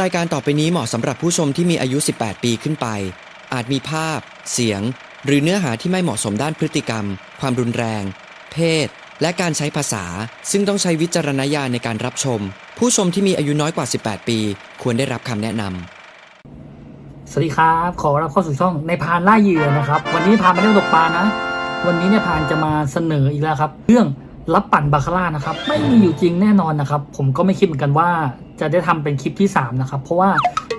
รายการต่อไปนี้เหมาะสำหรับผู้ชมที่มีอายุ 18 ปีขึ้นไป อาจมีภาพ เสียง หรือเนื้อหาที่ไม่เหมาะสมด้านพฤติกรรม ความรุนแรง เพศ และการใช้ภาษา ซึ่งต้องใช้วิจารณญาณในการรับชม ผู้ชมที่มีอายุน้อยกว่า 18 ปี ควรได้รับคำแนะนำสวัสดีครับ ขอรับเข้าสู่ช่องในพานล่าเหยื่อนะครับ วันนี้พานไม่ได้ตกปลานะ วันนี้เนี่ยพานจะมาเสนออีกแล้วครับ เรื่องรับปั่นบาคาร่านะครับ ไม่มีอยู่จริงแน่นอนนะครับ ผมก็ไม่คิดเหมือนกันว่า จะได้ทำเป็นคลิปที่ 3 นะครับ เพราะว่า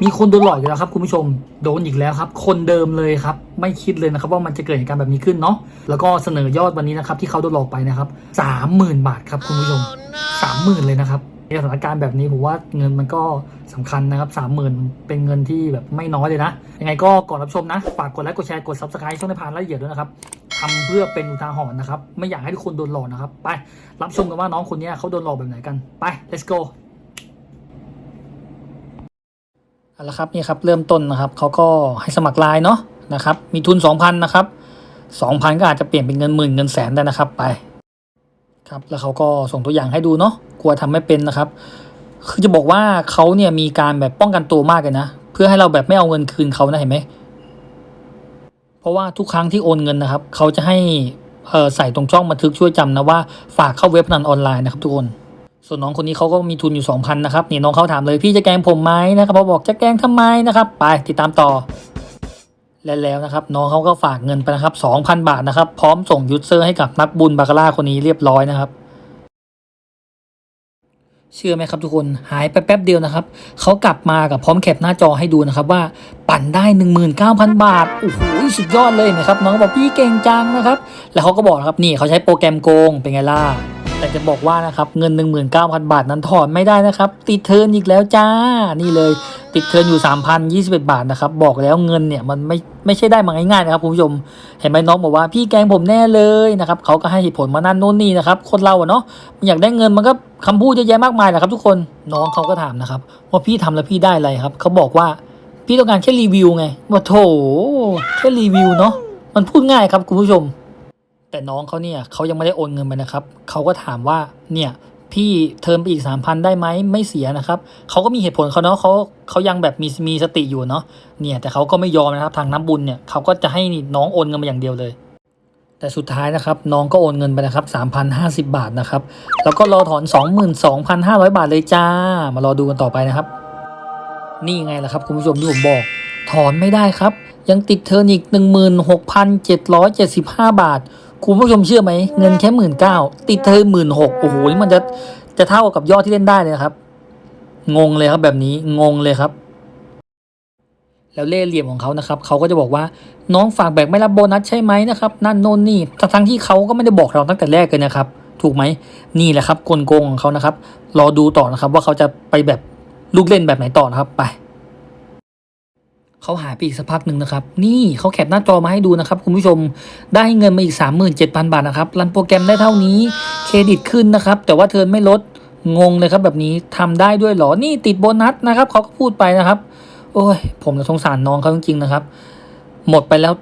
มีคนโดนหลอกอยู่แล้วครับคุณผู้ชมโดนอีกแล้วครับ คนเดิมเลยครับ ไม่คิดเลยนะครับ ว่ามันจะเกิดเหตุการณ์แบบนี้ขึ้นเนาะแล้วก็เสนอยอดวันนี้นะครับ ที่เขาโดนหลอกไปนะครับสามหมื่นบาทครับคุณผู้ชมสามหมื่นเลยนะครับในสถานการณ์แบบนี้ผมว่าเงินมันก็สำคัญนะครับสามหมื่นเป็นเงินที่แบบไม่น้อยเลยนะ ยังไงก็ก่อนรับชมนะ ฝากกดไลค์กดแชร์กด subscribe ช่องในพานละเอียดด้วยนะครับทำเพื่อเป็นอุทาหรณ์นะครับ ไม่อยากให้ทุกคนโดนหลอกนะครับ ไปรับชมกันว่าน้องคนนี้เขาโดนหลอกแบบไหนกันไป let's go เอาละครับนี่ครับเริ่มต้นนะครับเขาก็ให้สมัครไลน์เนาะนะครับมีทุน 2,000นะครับ2,000 ก็อาจจะเปลี่ยนเป็นเงินหมื่นเงินแสนได้นะครับไปครับแล้วเขาก็ส่งตัวอย่างให้ดูเนาะกลัวทำไม่เป็นนะครับ คือจะบอกว่าเขาเนี่ยมีการแบบป้องกันตัวมากเลยนะ เพื่อให้เราแบบไม่เอาเงินคืนเขานะเห็นไหมเพราะว่าทุกครั้งที่โอนเงินนะครับเขาจะให้ใส่ตรงช่องบันทึกช่วยจำนะว่าฝากเข้าเว็บพนันออนไลน์นะครับทุกคน ส่วนน้องคนนี้เขาก็มีทุนอยู่ 2,000นะครับนี่น้องเขาถามเลยพี่จะแกล้งผมไหมนะครับพอบอกจะแกล้งทำไมนะครับ ไปติดตามต่อ และแล้วนะครับ น้องเขาก็ฝากเงินไปนะครับ 2,000 บาทนะครับ พร้อมส่งยูสเซอร์ให้กับนักบุญบาคาร่าคนนี้เรียบร้อยนะครับเชื่อไหมครับทุกคนหายไปแป๊บเดียวนะครับเขากลับมากับพร้อมแคปหน้าจอให้ดูนะครับว่าปั่นได้ 19,000 บาทโอ้โหสุดยอดเลยนะครับน้องบอกพี่เก่งจังนะครับ แล้วเขาก็บอกนะครับนี่เขาใช้โปรแกรมโกงเป็นไงล่ะ แต่จะบอกว่านะครับเงิน 19,000 บาทนั้นถอนไม่ได้นะครับ ติดเทินอีกแล้วจ้า นี่เลยติดเทินอยู่ 3,021 บาทนะครับ บอกแล้วเงินเนี่ยมันไม่ไม่ใช่ได้มาง่ายๆนะครับคุณผู้ชมเห็นไหมน้องบอกว่าพี่แกงผมแน่เลยนะครับเขาก็ให้เหตุผลมานั่นโน่นนี่นะครับคนเราอะเนาะอยากได้เงินมันก็คำพูดเยอะแยะมากมายแหละครับ ทุกคนน้องเขาก็ถามนะครับว่าพี่ทำแล้วพี่ได้อะไรครับเขาบอกว่าพี่ต้องการแค่รีวิวไงว่าโถแค่รีวิวเนาะมันพูดง่ายครับคุณผู้ชม แต่น้องเขาเนี่ยเขายังไม่ได้โอนเงินไปนะครับเขาก็ถามว่าเนี่ยพี่เทอมไปอีกสามพันได้ไหมไม่เสียนะครับเขาก็มีเหตุผลเขาเนาะเขาเขายังแบบมีมีสติอยู่เนาะเนี่ยแต่เขาก็ไม่ยอมนะครับทางน้ำบุญเนี่ยเขาก็จะให้น้องโอนเงินมาอย่างเดียวเลย แต่สุดท้ายนะครับน้องก็โอนเงินไปนะครับ3,050 บาทนะครับแล้วก็รอถอน 22,500 บาทเลยจ้า มารอดูกันต่อไปนะครับ นี่ไงล่ะครับคุณผู้ชมที่ผมบอก ถอนไม่ได้ครับ ยังติดเทิร์นอีก 16,775 บาท คุณผู้ชมเชื่อไหมเงินแค่หมื่นเก้าติดเทิร์นหมื่นหกโอ้โหนี่มันจะจะเท่ากับยอดที่เล่นได้เลยครับ งงเลยครับแบบนี้งงเลยครับ แล้วเล่เหลี่ยมของเขานะครับเขาก็จะบอกว่าน้องฝากแบกไม่รับโบนัสใช่ไหมนะครับนั่นโน่นนี่ทั้งที่เขาก็ไม่ได้บอกเราตั้งแต่แรกเลยนะครับถูกไหมนี่แหละครับกลโกงของเขานะครับ รอดูต่อนะครับว่าเขาจะไปแบบลูกเล่นแบบไหนต่อนะครับไป เขาหายไปอีกสักพักหนึ่งนะครับ นี่เขาแคปหน้าจอมาให้ดูนะครับ คุณผู้ชมได้เงินมาอีก 37,000 บาทนะครับรันโปรแกรมได้เท่านี้เครดิตขึ้นนะครับ แต่ว่าเทิร์นไม่ลดงงเลยครับแบบนี้ทำได้ด้วยเหรอ นี่ติดโบนัสนะครับเขาก็พูดไปนะครับ โอ้ย ผมสงสารน้องเขาจริงๆนะครับ หมดไปแล้ว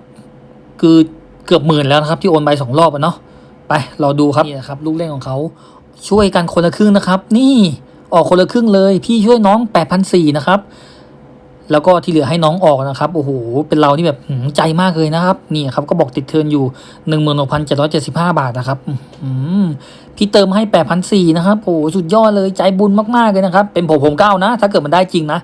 คือเกือบหมื่นแล้วนะครับ ที่โอนไปสองรอบอะเนาะไปเราดูครับนี่นะครับลูกเล่นของเขาช่วยกันคนละครึ่งนะครับ นี่ออกคนละครึ่งเลย พี่ช่วยน้องแปดพันสี่นะครับ แล้วก็ที่เหลือให้น้องออกนะครับโอ้โหเป็นเราที่แบบหืมใจมากเลยนะครับนี่ครับก็บอกติดเทินอยู่หนึ่งหมื่นหกพันเจ็ดร้อยเจ็ดสิบห้าบาทนะครับพี่เติมให้แปดพันสี่นะครับโอ้โหสุดยอดเลยใจบุญมากๆเลยนะครับ เป็นผมผมก้าวนะ ถ้าเกิดมันได้จริงนะ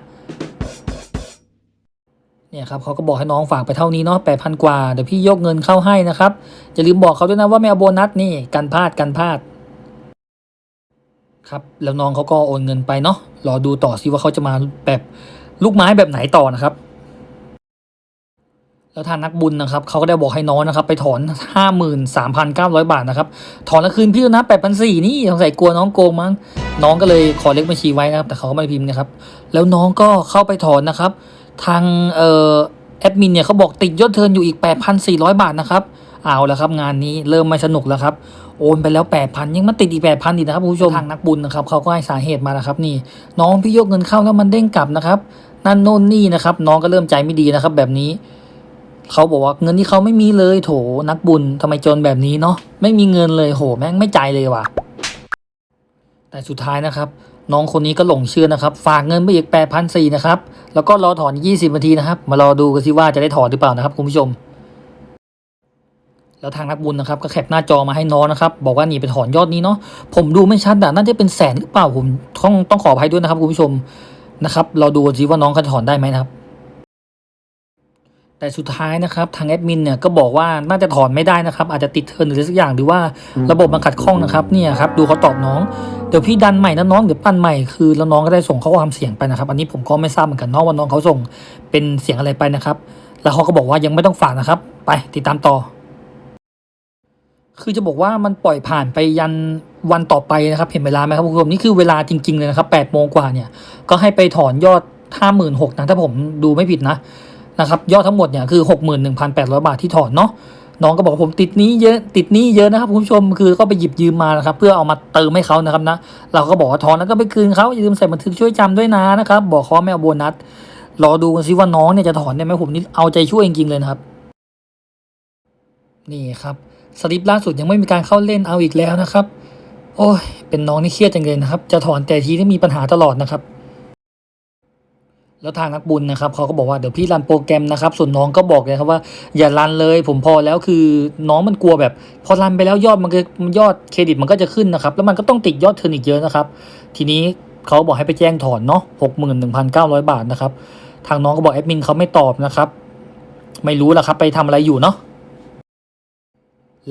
เนี่ยครับเขาก็บอกให้น้องฝากไปเท่านี้เนาะแปดพันกว่าเดี๋ยวพี่ยกเงินเข้าให้นะครับอย่าลืมบอกเขาด้วยนะว่าไม่เอาโบนัสนี่กันพลาดกันพลาดครับแล้วน้องเขาก็โอนเงินไปเนาะรอดูต่อซิว่าเขาจะมาแบบ ลูกไม้แบบไหนต่อนะครับ แล้วทางนักบุญนะครับเขาก็ได้บอกให้น้องนะครับ ไปถอนห้าหมื่นสามพันเก้าร้อยบาทนะครับ ถอนแล้วคืนพี่นะแปดพันสี่นี่สงสัยกลัวน้องโกงมั้งน้องก็เลยขอเลขบัญชีไว้นะครับ แต่เขาก็ไม่พิมพ์นะครับ แล้วน้องก็เข้าไปถอนนะครับ ทางเอ่อแอดมินเนี่ยเขาบอกติดยอดเทินอยู่อีก 8,400 บาทนะครับเอาแล้วครับงานนี้เริ่มไม่สนุกแล้วครับ โอนไปแล้ว 8,000 ยังมาติดอีก 8,000 อีกนะครับผู้ชมทางนักบุญนะครับเขาก็ให้สาเหตุมานะครับนี่ น้องพี่ยกเงินเข้าแล้วมันเด้งกลับนะครับ นั่นโน่นนี่นะครับ น้องก็เริ่มใจไม่ดีนะครับ แบบนี้เขาบอกว่าเงินที่เขาไม่มีเลยโถนักบุญทำไมจนแบบนี้เนาะไม่มีเงินเลยโหแม่งไม่ใจเลยว่ะ แต่สุดท้ายนะครับ น้องคนนี้ก็หลงเชื่อนะครับ ฝากเงินไปอีก8 4 0 0นสี่นะครับ แล้วก็รอถอน20นาทีนะครับ มารอดูกันสิว่าจะได้ถอนหรือเปล่านะครับคุณผู้ชม แล้วทางนักบุญนะครับ ก็แคปหน้าจอมาให้น้องนะครับ บอกว่านี่ไปถอนยอดนี้เนาะผมดูไม่ชัดอะน่าจะเป็นแสนหรือเปล่าผมต้องต้องขออภัยด้วยนะครับคุณผู้ชม นะครับ เราดูกันสิว่าน้องเขาจะถอนได้ไหมนะครับ แต่สุดท้ายนะครับ ทางแอดมินเนี่ยก็บอกว่าน่าจะถอนไม่ได้นะครับ อาจจะติดเทิร์นหรือสักอย่างหรือว่าระบบมันขัดข้องนะครับเนี่ยครับดูเขาตอบน้องเดี๋ยวพี่ดันใหม่นะน้องเดี๋ยวปั้นใหม่คือแล้วน้องก็ได้ส่งข้อความเสียงไปนะครับ อันนี้ผมก็ไม่ทราบเหมือนกันเนาะว่าน้องเขาส่งเป็นเสียงอะไรไปนะครับ แล้วเขาก็บอกว่ายังไม่ต้องฝากนะครับ ไปติดตามต่อ คือจะบอกว่ามันปล่อยผ่านไปยัน วันต่อไปนะครับ เห็นเวลาไหมครับคุณผู้ชมนี่คือเวลาจริง ๆ เลยนะครับแปดโมงกว่าเนี่ยก็ให้ไปถอนยอดห้าหมื่นหกนะถ้าผมดูไม่ผิดนะนะครับยอดทั้งหมดเนี่ยคือหกหมื่นหนึ่งพันแปดร้อยบาทที่ถอนเนาะน้องก็บอกผมติดนี้เยอะติดนี้เยอะนะครับคุณผู้ชมคือก็ไปหยิบยืมมานะครับเพื่อเอามาเติมให้เขานะครับนะ เราก็บอกว่าถอนแล้วก็ไปคืนเขาอย่าลืมใส่บันทึกช่วยจำด้วยนะนะครับบอกเขาว่าไม่เอาโบนัสรอดูกันซิว่าน้องเนี่ยจะถอนได้ไหมผมนี่เอาใจช่วยจริงๆเลยนะครับ นี่ครับสลิปล่าสุดยังไม่มีการเข้าเล่นเอาอีกแล้วนะครับ โอ้ย เป็นน้องนี่เครียดจังเลยนะครับ จะถอนแต่ทีที่มีปัญหาตลอดนะครับ แล้วทางนักบุญนะครับเขาก็บอกว่าเดี๋ยวพี่รันโปรแกรมนะครับ ส่วนน้องก็บอกเลยครับว่า อย่ารันเลย ผมพอแล้วคือน้องมันกลัวแบบ พอรันไปแล้วยอดมันก็ยอดเครดิตมันก็จะขึ้นนะครับ แล้วมันก็ต้องติดยอดเทิร์นอีกเยอะนะครับ ทีนี้เขาบอกให้ไปแจ้งถอนเนาะหกหมื่นหนึ่งพันเก้าร้อยบาทนะครับ ทางน้องก็บอกแอดมินเขาไม่ตอบนะครับ ไม่รู้ละครับ ไปทำอะไรอยู่เนาะ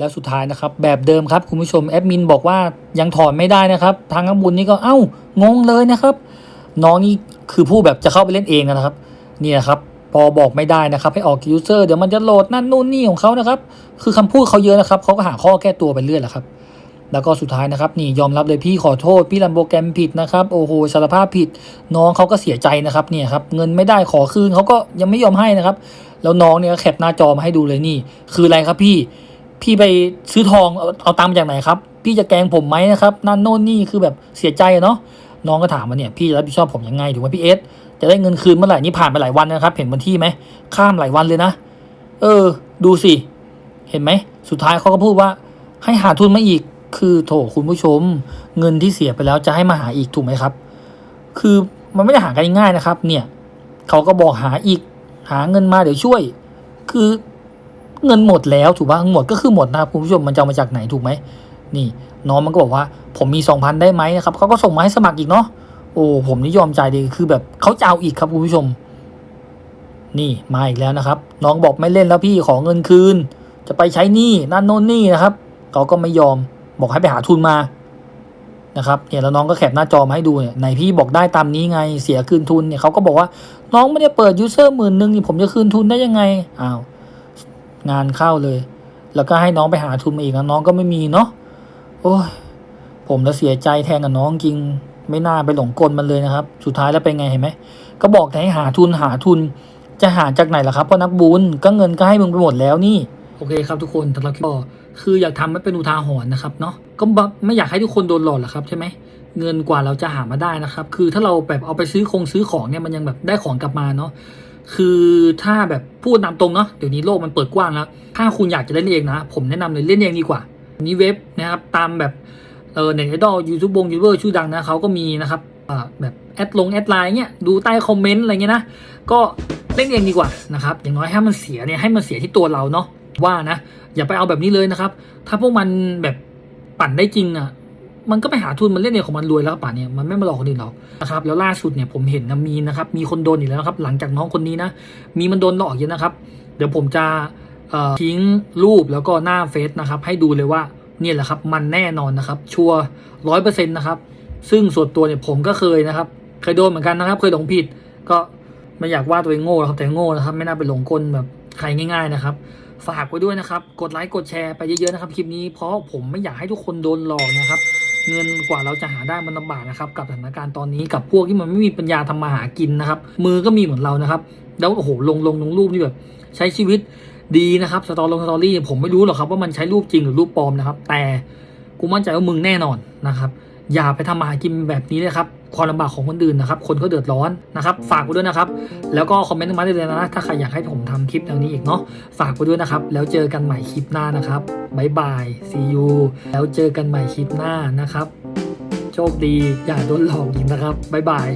แล้วสุดท้ายนะครับ แบบเดิมครับคุณผู้ชมแอดมินบอกว่ายังถอนไม่ได้นะครับ ทางนักบุญนี่ก็เอ้างงเลยนะครับ น้องนี่คือผู้แบบจะเข้าไปเล่นเองนะครับนี่นะครับพอบอกไม่ได้นะครับ ให้ออกยูเซอร์เดี๋ยวมันจะโหลดนั่นนู่นนี่ของเขานะครับ คือคำพูดเขาเยอะนะครับเขาก็หาข้อแก้ตัวไปเรื่อยแหละครับ แล้วก็สุดท้ายนะครับนี่ยอมรับเลยพี่ขอโทษพี่รันโปรแกรมผิดนะครับโอ้โหสารภาพผิด น้องเขาก็เสียใจนะครับเนี่ยครับเงินไม่ได้ขอคืนเขาก็ยังไม่ยอมให้นะครับ แล้วน้องเนี่ยแคปหน้าจอมาให้ดูเลยนี่ คืออะไรครับพี่ พี่ไปซื้อทองเอาเอาตังค์มาจากไหนครับ พี่จะแกงผมไหมนะครับ นั่นโน่นนี่คือแบบเสียใจอะเนาะน้องก็ถามมาเนี่ยพี่จะรับผิดชอบผมยังไงถูกไหมพี่เอสจะได้เงินคืนเมื่อไหร่นี่ผ่านไปหลายวันนะครับ เห็นวันที่ไหมข้ามหลายวันเลยนะ เออ ดูสิ เห็นไหม สุดท้ายเขาก็พูดว่า ให้หาทุนมาอีกคือโถคุณผู้ชม เงินที่เสียไปแล้วจะให้มาหาอีกถูกไหมครับ คือมันไม่ได้หากันง่ายนะครับ เนี่ยเขาก็บอกหาอีกหาเงินมาเดี๋ยวช่วย คือ เงินหมดแล้วถูกป่ะหมดก็คือหมดนะครับคุณผู้ชมมันจะมาจากไหนถูกไหมนี่น้องมันก็บอกว่าผมมีสองพันได้ไหมนะครับเขาก็ส่งมาให้สมัครอีกเนาะโอ้ผมนี่ยอมใจดีคือแบบเขาจะเอาอีกครับคุณผู้ชม นี่มาอีกแล้วนะครับ น้องบอกไม่เล่นแล้วพี่ขอเงินคืน จะไปใช้หนี้นั่นโน่นนี่นะครับเขาก็ไม่ยอมบอกให้ไปหาทุนมานะครับเนี่ยแล้วน้องก็แคปหน้าจอมาให้ดูเนี่ยไหนพี่บอกได้ตามนี้ไงเสียคืนทุนเนี่ยเขาก็บอกว่าน้องไม่ได้เปิดยูเซอร์หมื่นหนึ่งนี่ผมจะคืนทุนได้ยังไงอ้าว งานเข้าเลย แล้วก็ให้น้องไปหาทุนมาอีกนะน้องก็ไม่มีเนาะโอ้ยผมแล้วเสียใจแทนกับน้องจริง ไม่น่าไปหลงกลมันเลยนะครับ สุดท้ายแล้วเป็นไงเห็นไหมก็บอกแต่ให้หาทุนหาทุน จะหาจากไหนล่ะครับเพราะนักบุญก็เงินก็ให้มึงไปหมดแล้วนี่โอเคครับทุกคนสำหรับคลิปก็คืออยากทำให้เป็นอุทาหรณ์นะครับเนาะก็ไม่อยากให้ทุกคนโดนหลอกหรอกครับใช่ไหมเงินกว่าเราจะหามาได้นะครับ คือถ้าเราแบบเอาไปซื้อคงซื้อของเนี่ยมันยังแบบได้ของกลับมาเนาะ คือถ้าแบบพูดตามตรงเนาะเดี๋ยวนี้โลกมันเปิดกว้างแล้ว ถ้าคุณอยากจะเล่นเองนะ ผมแนะนำเลยเล่นเองดีกว่า นี้เว็บนะครับตามแบบเออเน็ตไอดอลยูทูบบงยูทูบเบอร์ชื่อดังนะเขาก็มีนะครับอ่าแบบแอดลงแอดไลน์เงี้ยดูใต้คอมเมนต์อะไรเงี้ยนะก็เล่นเองดีกว่านะครับอย่างน้อยให้มันเสียเนี่ยให้มันเสียที่ตัวเราเนาะว่านะอย่าไปเอาแบบนี้เลยนะครับ ถ้าพวกมันแบบปั่นได้จริงอะ มันก็ไปหาทุนมันเล่นเองของมันรวยแล้วป่านเนี่ยมันไม่มาหลอกคนอื่นหรอกนะครับแล้วล่าสุดเนี่ยผมเห็นนะมีนะครับมีคนโดนอีกแล้วครับหลังจากน้องคนนี้นะมีมันโดนหลอกเยอะนะครับ เดี๋ยวผมจะทิ้งรูปแล้วก็หน้าเฟซนะครับให้ดูเลยว่าเนี่ยแหละครับมันแน่นอนนะครับ ชัวร้อยเปอร์เซ็นต์นะครับซึ่งส่วนตัวเนี่ยผมก็เคยนะครับ เคยโดนเหมือนกันนะครับ เคยหลงผิด ก็ไม่อยากว่าตัวเองโง่ครับแต่โง่นะครับ ไม่น่าไปหลงกลแบบใครง่าย ๆนะครับ ฝากไว้ด้วยนะครับ กดไลค์กดแชร์ไปเยอะๆนะครับคลิปนี้เพราะผมไม่อยากให้ทุกคนโดนหลอกนะครับ เงินกว่าเราจะหาได้มันลำบากนะครับกับสถานการณ์ตอนนี้กับพวกที่มันไม่มีปัญญาทำมาหากินนะครับ มือก็มีเหมือนเรานะครับ แล้วโอ้โหลงลงลงรูปนี่แบบ ใช้ชีวิตดีนะครับสตอลงสตอรี่ผมไม่รู้หรอกครับว่ามันใช้รูปจริงหรือรูปปลอมนะครับ แต่กูมั่นใจว่ามึงแน่นอนนะครับ อย่าไปทำมาหากินแบบนี้เลยครับ ความลำบากของคนอื่นนะครับ คนก็เดือดร้อนนะครับ ฝากไว้ด้วยนะครับ แล้วก็คอมเมนต์มาได้เลยนะ ถ้าใครอยากให้ผมทำคลิปแนวนี้อีกเนาะ ฝากไว้ด้วยนะครับ แล้วเจอกันใหม่คลิปหน้านะครับบายบาย see you แล้วเจอกันใหม่คลิปหน้านะครับ โชคดีอย่าโดนหลอกอีกนะครับบายบาย